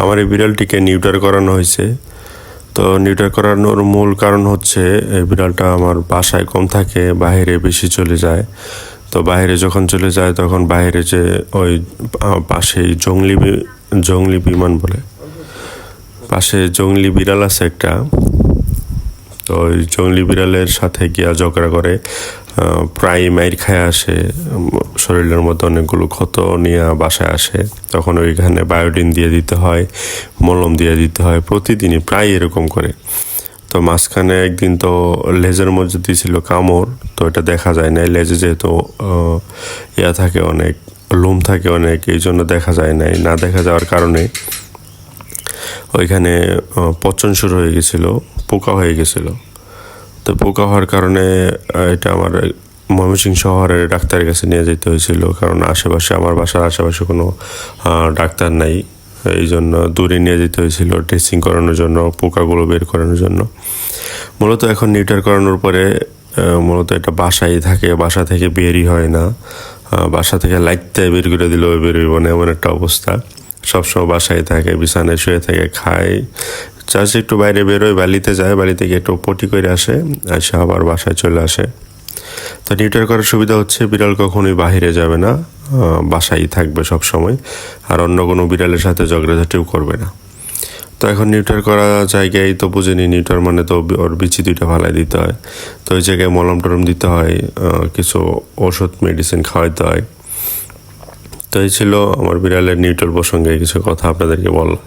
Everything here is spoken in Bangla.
আমার এই বিড়ালটিকে নিউটার করানো হয়েছে। তো নিউটার করানোর মূল কারণ হচ্ছে, এই বিড়ালটা আমার বাসায় কম থাকে বাইরে বেশি চলে যায়। তো বাইরে যখন চলে যায়, তখন বাইরে যে ওই পাশে পাশেই জঙ্গলি জংলি বিমান বলে, পাশে জঙ্গলি বিড়াল আছে একটা তো ওই জংলি বিড়ালের সাথে গিয়া ঝগড়া করে প্রায় মাইর খায় আসে শরীরের মধ্যে অনেকগুলো ক্ষত নিয়ে বাসায় আসে। তখন ওইখানে বায়োডিন দিয়ে দিতে হয়, মলম দিয়ে দিতে হয়, প্রতিদিনই প্রায় এরকম করে। তো মাঝখানে একদিন তো লেজের মধ্যে দিয়েছিল কামড়, তো এটা দেখা যায় না লেজে যেহেতু ইয়া থাকে অনেক, লোম থাকে অনেক, এই জন্য দেখা যায় নাই। না দেখা যাওয়ার কারণে ওইখানে পচন শুরু হয়ে গেছিল। পোকা হয়ে গেছিল। তো পোকা হওয়ার কারণে এটা আমার ময়মনসিংহ শহরের ডাক্তারের কাছে নিয়ে যেতে হয়েছিল। কারণ আশেপাশে, আমার বাসার আশেপাশে কোনো ডাক্তার নাই। এই জন্য দূরে নিয়ে যেতে হয়েছিল ড্রেসিং করানোর জন্য, পোকাগুলো বের করানোর জন্য। মূলত এখন নিউটার করানোর পরে মূলত এটা বাসায় থাকে, বাসা থেকে বেরই হয় না। বাসা থেকে লাইটতে বের করে দিলেও বেরোইব না এমন একটা অবস্থা। সবসময় বাসায় থাকে, বিছানায় শুয়ে থাকে, খায়। চার্জ একটু বাইরে বেরোয়, বালিতে যায় বালি থেকে একটু পটি করে আসে, এসে আবার বাসায় চলে আসে। তো নিউটার করার সুবিধা হচ্ছে, বিড়াল কখনোই বাহিরে যাবে না বাসায় থাকবে সব সময় আর অন্য কোনো বিড়ালের সাথে ঝগড়াঝাটিও করবে না। তো এখন নিউটার করা জায়গায় তো বুঝিনি নিউটার মানে তো ওর বিচি দুইটা ফালাই দিতে হয়। তো ওই জায়গায় মলম টলম দিতে হয় কিছু ওষুধ মেডিসিন খাওয়াইতে হয়। তো এই ছিল আমার বিড়ালের নিউটার প্রসঙ্গে কিছু কথা আপনাদেরকে বললাম।